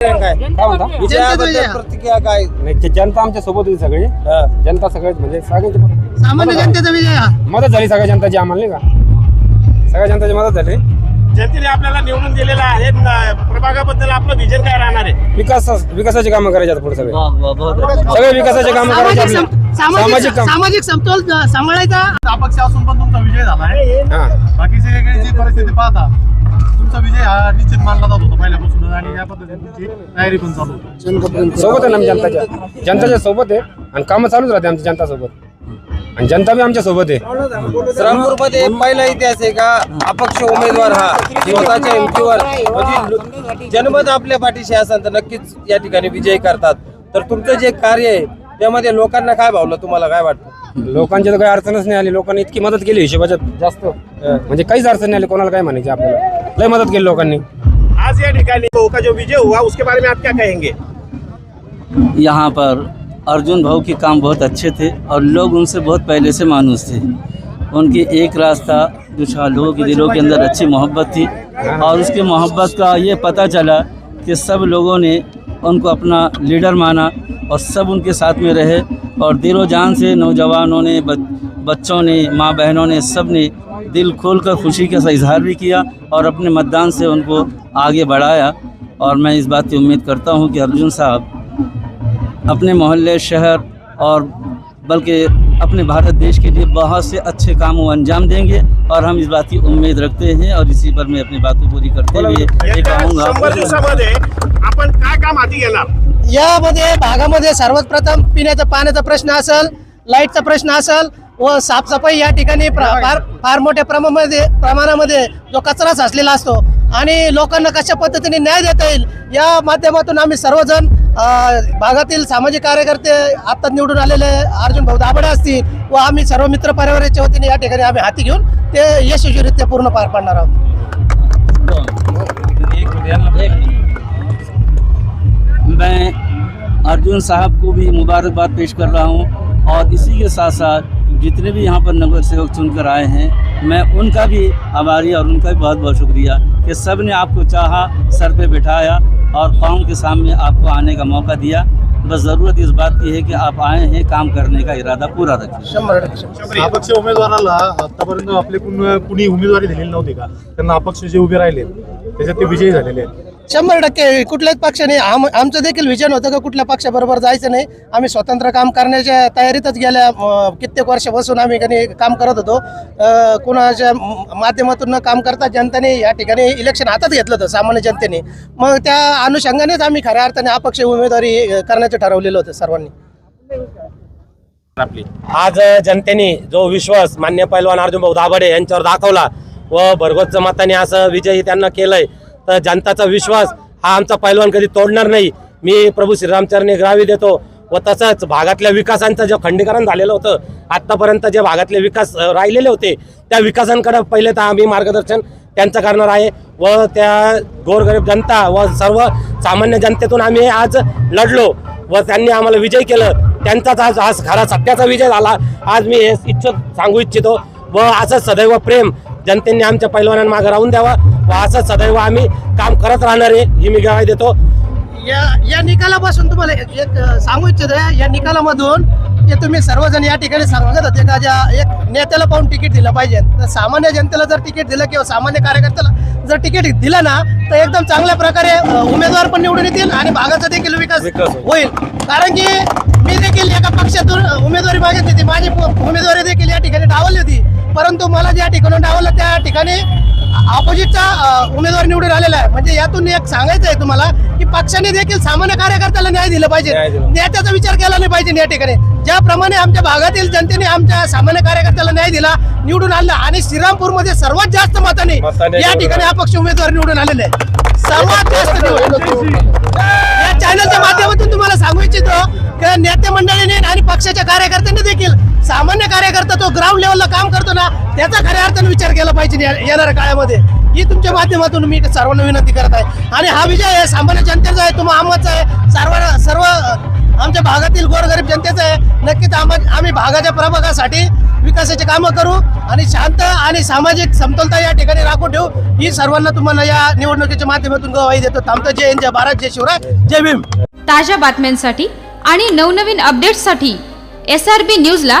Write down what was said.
काय? काय म्हणता? विजयाबद्दल प्रतिक्रिया काय? नाही ते जनता आमच्यासोबत होती सगळी. हा. जनता सगळ्यात म्हणजे सगळ्यांची सामान्य जनतेचा विजय हा. मदत झाली सगळ्या जनताची आम्हाला नाही का? सगळ्या जनताची मदत झाली. जनतेने आपल्याला निवडून दिलेलं आहे. न- प्रभागाबद्दल आपलं विजन काय राहणार आहे? विकास विकासाची कामं करायची आता पुढे सगळे. सगळे विकासाचे कामं करायचे सामाजिक आपले सामाजिक सामाजिक काम. सामाजिक समतोल अ, सांभाळायचा अपक्ष असून पण तुमचा विजय झाला आहे. हा. बाकीची वेगळी जी परिस्थिती पाहता तुमचा विजय हा निश्चित मानला जात होता पहिल्यापासून आणि या पद्धतीने तुमची तयारी पण चालू होती. सोबत आहे ना आम्ही जनताच्या. जनताच्या सोबत आहे आणि कामं चालूच राहते आमच्या जनता सोबत. आणि जनता बी आमच्यासोबत आहे. मध्ये पहिला इतिहास आहे का? अपक्ष उमेदवार हा स्वतःच्या हिमतीवर म्हणजे जनमत आपल्या पाठीशी असेल तर नक्कीच या ठिकाणी विजय करतात. तर तुमचं जे कार्य आहे त्यामध्ये लोकांना काय भावलं? तुम्हाला काय वाटतं? लोकांची तर काही अडचणच नाही आली. लोकांनी इतकी मदत केली हिशोबाच्या जास्त. म्हणजे काहीच अडचण नाही आली. कोणाला काय म्हणायचे आपल्याला? लय मदत केली लोकांनी. आज या ठिकाणी का जो विजय हुआ उसके बारे में आप क्या कहेंगे? यहाँ पर अर्जुन भाऊ के काम बहुत अच्छे थे और लोग उनसे बहुत पहले से मानूस थे। उनकी एक रास्ता जो था लोगों के दिलों के अंदर अच्छी मोहब्बत थी और उसके मोहब्बत का ये पता चला कि सब लोगों ने उनको अपना लीडर माना और सब उनके साथ में रहे और दिलो जान से नौजवानों ने बच्चों ने माँ बहनों ने सबने दिल खोल कर खुशी का इजहार भी किया और अपने मतदान से उनको आगे बढ़ाया। और मैं इस बात की उम्मीद करता हूँ कि अर्जुन साहब अपने मोहल्ले शहर और बल्कि अपने भारत देश के लिए बहुत से अच्छे काम वो अंजाम देंगे और हम इस बात की उम्मीद रखते हैं और इसी पर मैं अपनी बात को पूरी करते हुए कहूँगा दिवसामध्ये आपण काय काम हाती घेणार? यामध्ये भागामध्ये सर्वात प्रथम पिण्याचा पाण्याचा प्रश्न असेल लाईटचा प्रश्न असेल व साफसफाई या ठिकाणी प्र- फार फार मोठ्या प्रमाणामध्ये प्रमाणामध्ये जो कचरा साचलेला असतो. आणि लोकांना कशा पद्धतीने न्याय देता येईल या माध्यमातून आम्ही सर्वजण भागातील सामाजिक कार्यकर्ते आता निवडून आलेले अर्जुन भाऊ दाबडे असतील व आम्ही सर्व मित्र परिवाराच्या वतीने या ठिकाणी आम्ही हाती घेऊन ते यशस्वीरित्या पूर्ण पार पाडणार आहोत. मैं अर्जुन साहब को भी मुबारकबाद पेश कर रहा हूँ और इसी के साथ साथ जितने भी यहाँ पर नगर सेवक चुनकर आए हैं मैं उनका भी आभारी और उनका भी बहुत बहुत शुक्रिया कि सबने आपको चाहा सर पे बिठाया और कौम के सामने आपको आने का मौका दिया। बस ज़रूरत इस बात की है कि आप आए हैं काम करने का इरादा पूरा रखें। अपक्ष उमेदवाराला आतापर्यंत आपले कुण- कुणी उमेदवारी दिलेली नव्हती का? त्यांना अपक्ष जे उभे राहिले त्याच्यात ते विजयी झालेले आहेत. शंभर टक्के. कुठल्याच पक्षाने आम आमचं देखील विजन होतं का कुठल्या पक्षाबरोबर जायचं नाही. आम्ही स्वतंत्र काम करण्याच्या तयारीतच गेल्या कित्येक कित्येक वर्षापासून आम्ही कधी काम करत होतो. कुणाच्या माध्यमातून न काम करता जनतेने या ठिकाणी इलेक्शन हातात घेतलं होतं सामान्य जनतेने. मग त्या अनुषंगानेच आम्ही खऱ्या अर्थाने अपक्ष उमेदवारी करण्याचं ठरवलेलं होतं सर्वांनी. आपली. आज जनतेने जो विश्वास मान्य पैलवान अर्जुन भाऊ दाभाडे यांच्यावर दाखवला व भरगोच मताने असं विजयी त्यांना केलंय. तर जनताचा विश्वास हा आमचा पैलवान कधी तोडणार नाही. मी प्रभू श्रीरामचरणी ग्रावी देतो व तसंच भागातल्या विकासांचं जे खंडीकरण झालेलं होतं आत्तापर्यंत जे भागातले विकास राहिलेले होते त्या विकासांकडे पहिले तर आम्ही मार्गदर्शन त्यांचं करणार आहे व त्या गोरगरीब जनता व सर्व सामान्य जनतेतून आम्ही आज लढलो व त्यांनी आम्हाला विजय केलं. त्यांचाच आज आज खरा सत्याचा विजय झाला. आज मी हे इच्छित सांगू इच्छितो व असं सदैव प्रेम जनतेने आमच्या पैलवानांमागे राहून द्यावं व असं सदैव आम्ही काम करत राहणार आहे ही मी ग्वाही देतो. या या निकालापासून तुम्हाला एक सांगू इच्छितो या निकालामधून की तुम्ही सर्वजण या ठिकाणी सांगत होते का ज्या एक नेत्याला पाहून तिकीट दिलं पाहिजे. तर सामान्य जनतेला जर तिकीट दिलं किंवा सामान्य कार्यकर्त्याला जर तिकीट दिलं ना तर एकदम चांगल्या प्रकारे उमेदवार पण निवडून येतील आणि भागाचा देखील विकास होईल. कारण की मी देखील एका पक्षातून उमेदवारी मागितली होती. माझी उमेदवारी देखील या ठिकाणी डावलली होती. परंतु मला ज्या ठिकाणी डावलं त्या ठिकाणी ऑपोजिटचा उमेदवार निवडून आलेला आहे. म्हणजे यातून एक सांगायचं आहे तुम्हाला की पक्षाने देखील सामान्य कार्यकर्त्याला न्याय दिला पाहिजे. नेत्याचा विचार केला नाही पाहिजे या ठिकाणी. ज्याप्रमाणे आमच्या भागातील जनतेने आमच्या सामान्य कार्यकर्त्याला न्याय दिला निवडून आणला आणि श्रीरामपूरमध्ये सर्वात जास्त मताने या ठिकाणी अपक्ष उमेदवार निवडून आलेले आहे. सर्वात जास्त निवडून या चॅनलच्या माध्यमातून तुम्हाला सांगू इच्छितो की नेते मंडळीने आणि पक्षाच्या कार्यकर्त्यांनी देखील सामान्य कार्यकर्ता तो ग्राउंड लेवलला काम करतो ना त्याचा खऱ्या अर्थाने विचार केला पाहिजे या- येणाऱ्या काळामध्ये. ही तुमच्या माध्यमातून मी सर्वांना विनंती करत आहे. आणि हा विजय आहे सामान्य जनतेचा आहे तुम्हा आमचा आहे. सर्व सर्व आमच्या भागातील गोरगरीब जनतेचा आहे. नक्कीच आम्हा- आम्ही भागाच्या प्रभागासाठी विकासाचे कामं करू आणि शांत आणि सामाजिक समतोलता या ठिकाणी राखून ठेवू. ही सर्वांना तुम्हाला या निवडणुकीच्या माध्यमातून गवाही देतो. थांबतो. जय हिंद जय भारत जय शिवराय जय भीम. ताज्या बातम्यांसाठी आणि नवनवीन अपडेट्ससाठी एस आर बी न्यूजला